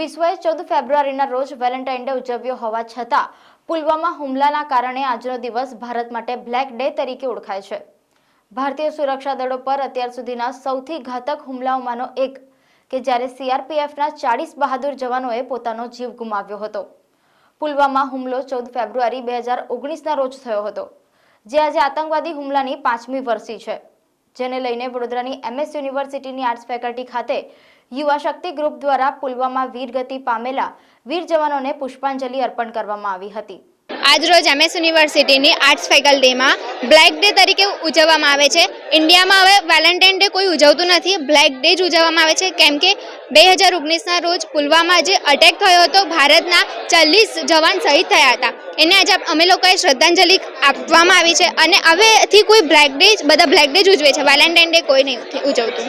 વિશ્વએ ચૌદ ફેબ્રુઆરીના રોજ Valentine day ઉજવ્યો હોવા છતાં પુલવામા હુમલાના કારણે આજનો દિવસ ભારત માટે બ્લેક ડે તરીકે ઓળખાય છે. ભારતીય સુરક્ષા દળો પર અત્યાર સુધીના સૌથી ઘાતક હુમલાઓમાંનો એક, કે જ્યારે સીઆરપીએફના ચાળીસ બહાદુર જવાનોએ પોતાનો જીવ ગુમાવ્યો હતો. પુલવામા હુમલો ચૌદ ફેબ્રુઆરી બે હજાર ઓગણીસના રોજ થયો હતો, જે આજે આતંકવાદી હુમલાની પાંચમી વર્ષી છે. જેને લઈને વડોદરાની એમએસ યુનિવર્સિટીની આર્ટ્સ ફેકલ્ટી ખાતે યુવા શક્તિ ગ્રુપ દ્વારા પુલવામા વીરગતિ પામેલા વીર જવાનોને પુષ્પાંજલિ અર્પણ કરવામાં આવી હતી. આજરોજ એમએસ યુનિવર્સિટીની આર્ટ્સ ફેકલ્ટીમાં બ્લેક ડે તરીકે ઉજવવામાં આવે છે. ઇન્ડિયામાં હવે વેલેન્ટાઇન ડે કોઈ ઉજવતું નથી. બ્લેક ડે જ ઉજવવામાં આવે છે. કેમ કે બે હજાર ઓગણીસના રોજ પુલવામા જે અટેક થયો હતો, ભારતના ચાલીસ જવાન શહીદ થયા હતા. એને આજે અમે લોકોએ શ્રદ્ધાંજલિ આપવામાં આવી છે અને હવેથી કોઈ બ્લેક ડે બધા બ્લેક ડે જ ઉજવે છે. વેલેન્ટાઇન ડે કોઈ નહીં ઉજવતું.